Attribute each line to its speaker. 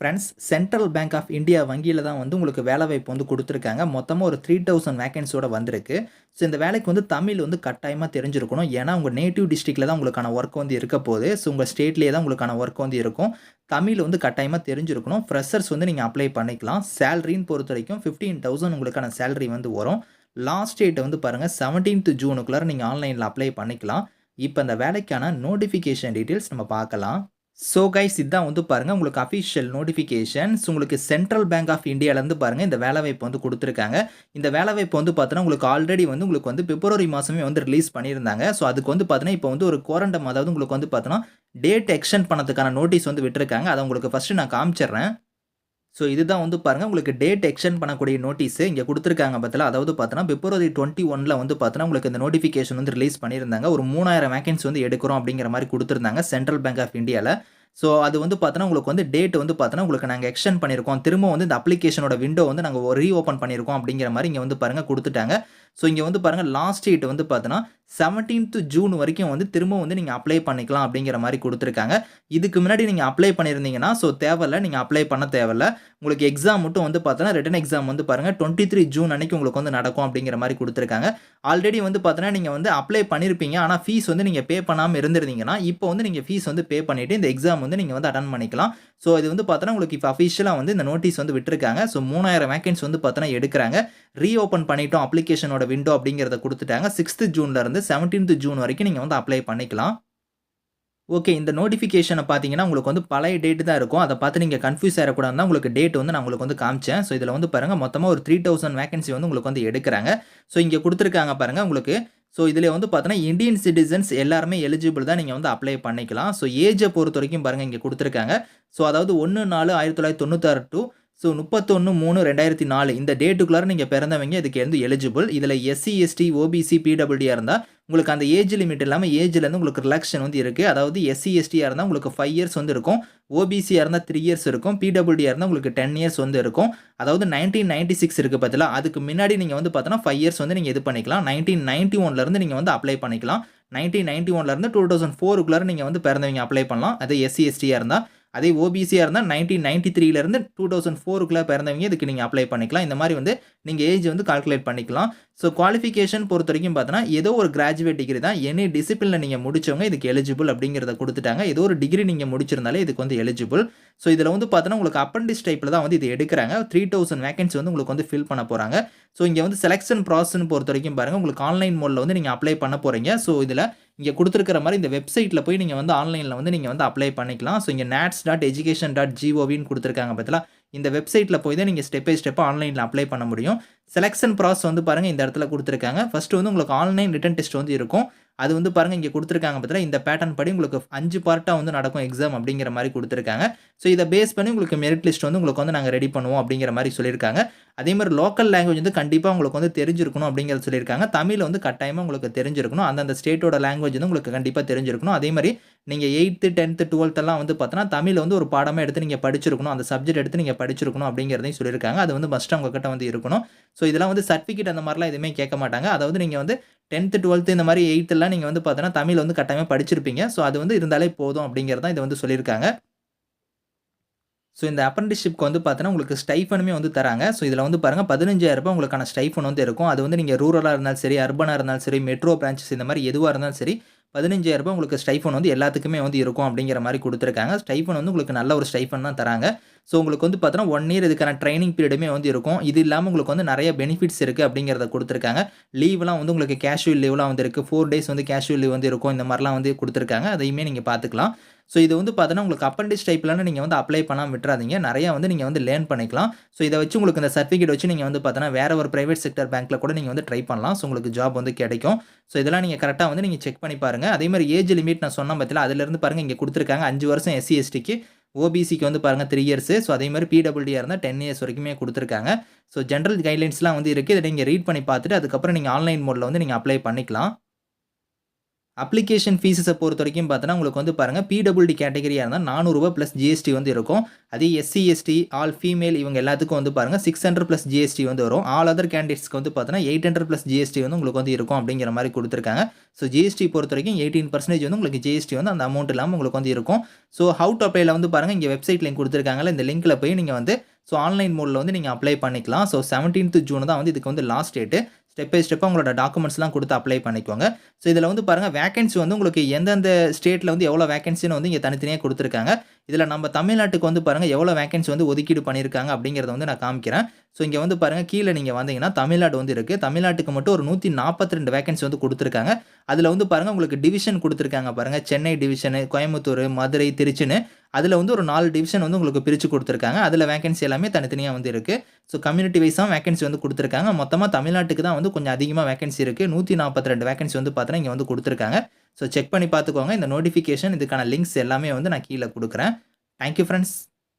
Speaker 1: Friends central bank of India வங்கியில் தான் வந்து உங்களுக்கு வேலைவாய்ப்பு வந்து கொடுத்துருக்காங்க. மொத்தமாக ஒரு த்ரீ தௌசண்ட் வேகன்சியோட வந்திருக்கு. ஸோ இந்த வேலைக்கு வந்து தமிழ் வந்து கட்டாயமாக தெரிஞ்சிருக்கணும். ஏன்னா உங்கள் நேட்டிவ் டிஸ்ட்ரிக்டில் தான் உங்களுக்கான ஒர்க் வந்து இருக்க போகுது. ஸோ உங்கள் ஸ்டேட்லேயே தான் உங்களுக்கான ஒர்க் வந்து இருக்கும். தமிழ் வந்து கட்டாயமாக தெரிஞ்சிருக்கணும். ஃப்ரெஷர்ஸ் வந்து நீங்கள் அப்ளை பண்ணிக்கலாம். சேலரின்னு பொறுத்த வரைக்கும் ஃபிஃப்டீன் தௌசண்ட் உங்களுக்கான சேலரி வந்து வரும். லாஸ்ட் டேட் வந்து பாருங்கள் செவன்டீன்த் ஜூனுக்குள்ளார நீங்கள் ஆன்லைனில் அப்ளை பண்ணிக்கலாம். இப்போ இந்த வேலைக்கான நோட்டிஃபிகேஷன் டீட்டெயில்ஸ் நம்ம பார்க்கலாம். ஸோ கைஸ் இதுதான் வந்து பாருங்கள் உங்களுக்கு அஃபிஷியல் நோட்டிஃபிகேஷன்ஸ் உங்களுக்கு சென்ட்ரல் பேங்க் ஆஃப் இந்தியாவிலேருந்து பாருங்கள் இந்த வேலைவாய்ப்பு வந்து கொடுத்துருக்காங்க. இந்த வேலைவாய்ப்பு வந்து பார்த்தோன்னா உங்களுக்கு ஆல்ரெடி வந்து உங்களுக்கு வந்து பிப்ரவரி மாதமே வந்து ரிலீஸ் பண்ணியிருந்தாங்க. ஸோ அதுக்கு வந்து பார்த்தீங்கன்னா இப்போ வந்து ஒரு குவாரண்டம் அதாவது உங்களுக்கு வந்து பார்த்தோன்னா டேட் எக்ஸ்டெண்ட் பண்ணதுக்கான நோட்டீஸ் வந்து விட்டுருக்காங்க. அதை உங்களுக்கு ஃபஸ்ட்டு நான் காமிச்சிடுறேன். ஸோ இதுதான் வந்து பாருங்கள் உங்களுக்கு டேட் எக்ஸ்டெண்ட் பண்ணக்கூடிய நோட்டீஸ் இங்கே கொடுத்துருக்காங்க பார்த்தல அதாவது பார்த்தோன்னா பிப்ரவரி டுவெண்ட்டி ஒனில் வந்து பார்த்தோன்னா உங்களுக்கு இந்த நோட்டிஃபிகேஷன் வந்து ரிலீஸ் பண்ணியிருந்தாங்க. ஒரு மூணாயிரம் வேகன்சி வந்து எடுக்கிறோம் அப்படிங்கிற மாதிரி கொடுத்துருந்தாங்க சென்ட்ரல் பேங்க் ஆஃப் இந்தியாவில் ஸோ அது வந்து பார்த்தோன்னா உங்களுக்கு வந்து டேட் வந்து பார்த்தோன்னா உங்களுக்கு நாங்கள் எக்ஸ்டெண்ட் பண்ணியிருக்கோம். திரும்ப வந்து இந்த அப்ளிகேஷனோட விண்டோ வந்து நாங்கள் ரீஓப்பன் பண்ணியிருக்கோம் அப்படிங்கிற மாதிரி இங்கே வந்து பாருங்கள் கொடுத்துட்டாங்க. ஸோ இங்கே வந்து பாருங்கள் லாஸ்ட் டேட் வந்து பார்த்தோன்னா செவன்டீன்த் ஜூன் வரைக்கும் வந்து திரும்ப வந்து நீங்கள் அப்ளை பண்ணிக்கலாம் அப்படிங்கிற மாதிரி கொடுத்துருக்காங்க. இதுக்கு முன்னாடி நீங்கள் அப்ளை பண்ணியிருந்தீங்கன்னா ஸோ தேவையில்ல நீங்கள் அப்ளை பண்ண தேவையில்ல. உங்களுக்கு எக்ஸாம் மட்டும் வந்து பார்த்தோன்னா ரிட்டன் எக்ஸாம் வந்து பாருங்கள் டுவெண்ட்டி த்ரீ ஜூன் அன்னைக்கு உங்களுக்கு வந்து நடக்கும் அப்படிங்கிற மாதிரி கொடுத்துருக்காங்க. ஆல்ரெடி வந்து பார்த்தோன்னா நீங்கள் வந்து அப்ளை பண்ணியிருப்பீங்க ஆனால் ஃபீஸ் வந்து நீங்கள் பே பண்ணாமல் இருந்திருந்தீங்கன்னா இப்போ வந்து நீங்கள் ஃபீஸ் வந்து பே பண்ணிவிட்டு இந்த எக்ஸாம் வந்து நீங்கள் வந்து அட்டன் பண்ணிக்கலாம். ஸோ இது வந்து பார்த்தோன்னா உங்களுக்கு இப்போ அஃபிஷியலாக வந்து இந்த நோட்டீஸ் வந்து விட்டுருக்காங்க. ஸோ மூணாயிரம் வேக்கன்ஸ் வந்து பார்த்தோன்னா எடுக்கிறாங்க. ரீஓப்பன் பண்ணிட்டோம் அப்ளிகேஷனோட விண்டோ அப்படிங்கிறத கொடுத்துட்டாங்க. சிக்ஸ்த்து ஜூன்லேருந்து செவன்டீன்த் ஜூன் வரைக்கும் நீங்கள் வந்து அப்ளை பண்ணிக்கலாம். ஓகே இந்த நோட்டிஃபிகேஷனை பார்த்தீங்கன்னா உங்களுக்கு வந்து பழைய டேட் தான் இருக்கும். அதை பார்த்து நீங்கள் கன்ஃபியூஸ் ஆகிடக்கூடாது உங்களுக்கு டேட் வந்து நான் உங்களுக்கு வந்து காமிச்சேன். ஸோ இதில் வந்து பாருங்கள் மொத்தமாக ஒரு த்ரீ தௌசண்ட் வேகன்சி வந்து உங்களுக்கு வந்து எடுக்கிறாங்க. ஸோ இங்கே கொடுத்துருக்காங்க பாருங்கள் உங்களுக்கு ஸோ இதில் வந்து பார்த்தோன்னா இந்தியன் சிட்டிசன்ஸ் எல்லாருமே எலிஜிபிள் தான் நீங்கள் வந்து அப்ளை பண்ணிக்கலாம். ஸோ ஏஜை பொறுத்த வரைக்கும் பாருங்கள் இங்கே கொடுத்துருக்காங்க. ஸோ அதாவது ஒன்று நாலு ஆயிரத்தி தொள்ளாயிரத்தி தொண்ணூத்தாறு டு ஸோ முப்பத்தொன்று மூணு ரெண்டாயிரத்தி நாலு. இந்த டேட்டுக்குள்ளார நீங்கள் பிறந்தவங்க இதுக்கு வந்து எலிஜிபிள் இதில் எஸ்சி எஸ்டி ஓபிசி பிடபிள்யூடியாக இருந்தால் உங்களுக்கு அந்த ஏஜ் லிமிட் இல்லாமல் ஏஜ்லேருந்து உங்களுக்கு ரிலாக்ஷன் வந்து இருக்குது அதாவது எஸ்சி எஸ்டியாக இருந்தால் உங்களுக்கு ஃபைவ் இயர்ஸ் வந்து இருக்கும். ஓபிசியாக இருந்தால் த்ரீ இயர்ஸ் இருக்கும். பிடபிள்யூடியாக இருந்தால் உங்களுக்கு டென் இயர்ஸ் வந்து இருக்கும். அதாவது நைன்டீன் நைன்டி சிக்ஸ் இருக்குது பார்த்தீங்களா அதுக்கு முன்னாடி நீங்கள் வந்து பார்த்தோன்னா ஃபைவ் இயர்ஸ் வந்து நீங்கள் இது பண்ணிக்கலாம். நைன்டீன் நைன்ட்டி ஒன்லேருந்து நீங்கள் வந்து அப்ளை பண்ணிக்கலாம். நைன்டீன் நைன்ட்டி ஒன்லேருந்து டூ தௌசண்ட் ஃபோருக்குள்ளே நீங்கள் வந்து பிறந்தவங்க அப்ளை பண்ணலாம். அது எஸ்சி எஸ்டியாக இருந்தால் அதே ஓபிசியாக இருந்தால் நைன்டீன் நைன்ட்டி த்ரீலேருந்து டூ தௌசண்ட் ஃபோருக்குள்ளே பிறந்தவங்க இதுக்கு நீங்கள் அப்ளை பண்ணிக்கலாம். இந்த மாதிரி வந்து நீங்கள் ஏஜ் வந்து கால்குலேட் பண்ணிக்கலாம். ஸோ குவாலிஃபிகேஷன் பொறுத்த வரைக்கும் பார்த்தோன்னா ஏதோ ஒரு கிராஜுவேட் டிகிரி தான் எனி டிசிப்ளினில் நீங்கள் முடிச்சவங்க இதுக்கு எலிஜிபிள் அப்படிங்கிறத கொடுத்துட்டாங்க. ஏதோ ஒரு டிகிரி நீங்கள் முடிச்சிருந்தாலே இதுக்கு வந்து எலிஜிபிள் ஸோ இதில் வந்து பார்த்தோன்னா உங்களுக்கு அப்பண்டிஸ் டைப்பில் தான் வந்து இது எடுக்கிறாங்க. த்ரீ தௌசண்ட் வேகன்சி வந்து உங்களுக்கு வந்து ஃபில் பண்ண போகிறாங்க ஸோ இங்கே வந்து செலெக்ஷன் ப்ராசஸ்னு பொறுத்த வரைக்கும் பாருங்கள் உங்களுக்கு ஆன்லைன் மோடில் வந்து நீங்கள் அப்ளை பண்ண போகிறீங்க ஸோ இதில் இங்கே கொடுத்துருக்கிற மாதிரி இந்த வெப்சைட்டில் போய் நீங்கள் வந்து ஆன்லைனில் வந்து நீங்கள் வந்து அப்ளை பண்ணிக்கலாம். ஸோ இங்கே நேட்ஸ் டாட் எஜுகேஷன் டாட் ஜிஓவின்னு கொடுத்துருக்காங்க பார்த்தீங்களா? இந்த வெப்சைட்டில் போய் தான் நீங்கள் ஸ்டெப் பை ஸ்டெப்பாக ஆன்லைனில் அப்ளை பண்ண முடியும். செலெக்ஷன் ப்ராசஸ் வந்து பாருங்கள் இந்த இடத்துல கொடுத்துருக்காங்க. ஃபஸ்ட்டு வந்து உங்களுக்கு ஆன்லைன் ரிட்டன் டெஸ்ட் வந்து இருக்கும். அது வந்து பாருங்கள் இங்கே கொடுத்துருக்காங்க பார்த்தீங்கன்னா இந்த பேட்டர்ன் படி உங்களுக்கு அஞ்சு பார்ட்டாக வந்து நடக்கும் எக்ஸாம் அப்படிங்கிற மாதிரி கொடுத்துருக்காங்க. ஸோ இதை பேஸ் பண்ணி உங்களுக்கு மெரிட் லிஸ்ட் வந்து உங்களுக்கு வந்து நாங்கள் ரெடி பண்ணுவோம் அப்படிங்கிற மாதிரி சொல்லியிருக்காங்க. அதே மாதிரி லோக்கல் லாங்குவேஜ் வந்து கண்டிப்பாக உங்களுக்கு வந்து தெரிஞ்சிருக்கணும் அப்படிங்கிறத சொல்லியிருக்காங்க. தமிழ் வந்து கட்டாயமாக உங்களுக்கு தெரிஞ்சிருக்கணும். அந்தந்த ஸ்டேட்டோட லாங்குவேஜ் வந்து உங்களுக்கு கண்டிப்பாக தெரிஞ்சிருக்கணும். அதே மாதிரி நீங்கள் எயித்து டென்த்து டுவெல்த்தெல்லாம் வந்து பார்த்தோன்னா தமிழ் வந்து ஒரு பாடமாக எடுத்து நீங்கள் படிச்சிருக்கணும். அந்த சப்ஜெக்ட் எடுத்து நீங்கள் படிச்சிருக்கணும் அப்படிங்கிறதையும் சொல்லியிருக்காங்க. அது வந்து மஸ்ட் உங்ககிட்ட வந்து இருக்கணும். ஸோ இதெல்லாம் வந்து சர்டிஃபிகேட் அந்த மாதிரிலாம் எதுவுமே கேட்க மாட்டாங்க. அதாவது நீங்கள் வந்து டென்த்து டுவெல்த்து இந்த மாதிரி எயித்தெல்லாம் நீங்கள் வந்து பார்த்தோன்னா தமிழ் வந்து கட்டாயமாக படிச்சிருப்பீங்க. ஸோ அது வந்து இருந்தாலே போதும் அப்படிங்கிறதான் இதை வந்து சொல்லியிருக்காங்க. ஸோ இந்த அப்ரண்டிஷிப்க்கு வந்து பார்த்தோன்னா உங்களுக்கு ஸ்டைஃபனுமே வந்து தராங்க. ஸோ இதில் வந்து பாருங்கள் பதினஞ்சாயிரரூபா உங்களுக்கான ஸ்டைஃபன் வந்து இருக்கும். அது வந்து நீங்கள் ரூரலாக இருந்தாலும் சரி அர்பனாக இருந்தாலும் சரி மெட்ரோ பிரான்ச்சஸ் இந்த மாதிரி எதுவாக இருந்தாலும் சரி பதினஞ்சாயிரரூபா உங்களுக்கு ஸ்டைஃபன் வந்து எல்லாத்துக்குமே வந்து இருக்கும் அப்படிங்கிற மாதிரி கொடுத்துருக்காங்க. ஸ்டைஃபன் வந்து உங்களுக்கு நல்ல ஒரு ஸ்டைஃபன் தான் தராங்க. ஸோ உங்களுக்கு வந்து பார்த்தோன்னா ஒன் இயர் இதுக்கான ட்ரைனிங் பீரியடுமே வந்து இருக்கும். இது இல்லாமல் உங்களுக்கு வந்து நிறைய பெனிஃபிட்ஸ் இருக்குது அப்படிங்கிறத கொடுத்துருக்காங்க. லீவ்லாம் வந்து உங்களுக்கு கேஷுவல் லீவ்லாம் வந்து இருக்குது ஃபோர் டேஸ் வந்து கேஷுவல் லீவ் வந்து இருக்கும். இந்த மாதிரிலாம் வந்து கொடுத்துருக்காங்க. அதையுமே நீங்கள் பார்த்துக்கலாம் ஸோ இது வந்து பார்த்தோன்னா உங்களுக்கு அப்பண்டிஸ் டைப்லாம் நீங்கள் வந்து அப்ளை பண்ணாமல் விட்டுறாதீங்க. நிறையா வந்து நீங்கள் வந்து லேர்ன் பண்ணிக்கலாம். ஸோ இதை வச்சு உங்களுக்கு இந்த சர்டிஃபிகேட் வச்சு நீங்கள் வந்து பார்த்தோன்னா வேறு ஒரு ப்ரைவேட் செக்டர் பேங்க்கில் கூட நீங்கள் வந்து ட்ரை பண்ணலாம். ஸோ உங்களுக்கு ஜாப் வந்து கிடைக்கும். ஸோ இதெல்லாம் நீங்கள் கரெக்டாக வந்து நீங்கள் செக் பண்ணி பாருங்கள் அதே மாதிரி ஏஜ் லிமிட் நான் சொன்ன பற்றில அதிலிருந்து பாருங்கள் இங்கே கொடுத்துருக்காங்க. அஞ்சு வருஷம் எஸ்சி எஸ்டிக்கு ஓபிசிக்கு வந்து பாருங்கள் த்ரீ இயர்ஸ் ஸோ அதே மாதிரி பிடபிள்யூடியாக இருந்தால் டென் இயர்ஸ் வரைக்குமே கொடுத்துருக்காங்க. ஸோ ஜென்ரல் கைட்லைன்ஸ்லாம் வந்து இருக்குது இதை நீங்கள் ரீட் பண்ணி பார்த்துட்டு அதுக்கப்புறம் நீங்கள் ஆன்லைன் மோடில் வந்து நீங்கள் அப்ளை பண்ணிக்கலாம். அப்ளிகேஷன் ஃபீஸஸை பொறுத்த வரைக்கும் பார்த்தோன்னா உங்களுக்கு வந்து பாருங்கள் பிடபிள்டி கேட்டகரியாக இருந்தால் நானூறுரூவா ப்ளஸ் ஜிஎஸ்டி வந்து இருக்கும். அதே எஸ்சி எஸ்டி ஆல் ஃபீமேல் இவங்க எல்லாத்துக்கும் வந்து பாருங்கள் சிக்ஸ் ஹண்ட்ரட் ப்ளஸ் ஜிஎஸ்டி வந்து வரும். ஆல் அதர் கேண்டிடேட்ஸ்க்கு வந்து பார்த்தோன்னா எயிட் ஹண்ட்ரட் ப்ளஸ் ஜிஎஸ்டி வந்து உங்களுக்கு வந்து இருக்கும் அப்படிங்கிற மாதிரி கொடுத்துருக்காங்க. ஸோ ஜிஎஸ்டி பொறுத்த வரைக்கும் எயிட்டீன் பர்சன்டேஜ் வந்து உங்களுக்கு ஜிஎஸ்டி வந்து அந்த அமௌண்ட் இல்லாமல் உங்களுக்கு வந்து இருக்கும். ஸோ ஹவு டு அப்ளைல வந்து பாருங்கள் இங்கே வெப்சைட் லிங்க் கொடுத்துருக்காங்கல்ல இந்த லிங்க்கில் போய் நீங்கள் வந்து ஸோ ஆன்லைன் மோடில் வந்து நீங்கள் அப்ளை பண்ணிக்கலாம். ஸோ செவன்டீன்த் ஜூன் தான் வந்து இதுக்கு வந்து லாஸ்ட் டேட்டு ஸ்டெப் பை ஸ்டெப்பாக உங்களோட டாக்குமெண்ட்ஸ்லாம் கொடுத்து அப்ளை பண்ணிக்கோங்க. ஸோ இதில் வந்து பாருங்கள் வேகன்சி வந்து உங்களுக்கு எந்தெந்த ஸ்டேட்டில் வந்து எவ்வளோ வேகன்சின்னு வந்து இங்கே தனித்தனியாக கொடுத்துருக்காங்க. இதில் நம்ம தமிழ்நாட்டுக்கு வந்து பாருங்கள் எவ்வளோ வேகன்சி வந்து ஒதுக்கீடு பண்ணியிருக்காங்க அப்படிங்கிறத வந்து நான் காமிக்கிறேன். ஸோ இங்கே வந்து பாருங்கள் கீழே நீங்கள் வந்தீங்கன்னா தமிழ்நாடு வந்து இருக்குது தமிழ்நாட்டுக்கு மட்டும் ஒரு நூற்றி நாற்பத்தி ரெண்டு வேகன்சி வந்து கொடுத்துருக்காங்க. அதில் வந்து பாருங்கள் உங்களுக்கு டிவிஷன் கொடுத்துருக்காங்க பாருங்கள் சென்னை டிவிஷனு கோயம்புத்தூர் மதுரை திருச்சின்னு. அதில் வந்து ஒரு நாலு டிவிஷன் வந்து உங்களுக்கு பிரித்து கொடுத்துருக்காங்க. அதில் வேகன்சி எல்லாமே தனித்தனியாக வந்து இருக்குது ஸோ கம்யூனிட்டி வைஸாக வேகன்சி வந்து கொடுத்துருக்காங்க. மொத்தமாக தமிழ்நாட்டுக்கு தான் வந்து கொஞ்சம் அதிகமாக வேகன்சி இருக்குது நூற்றி நாற்பத்தி ரெண்டு வேகன்சி வந்து பார்த்தீங்கன்னா இங்கே வந்து கொடுத்துருக்காங்க. ஸோ செக் பண்ணி பார்த்துக்கோங்க. இந்த நோட்டிஃபிகேஷன் இதுக்கான லிங்க்ஸ் எல்லாமே வந்து நான் கீழே கொடுக்குறேன். Thank you friends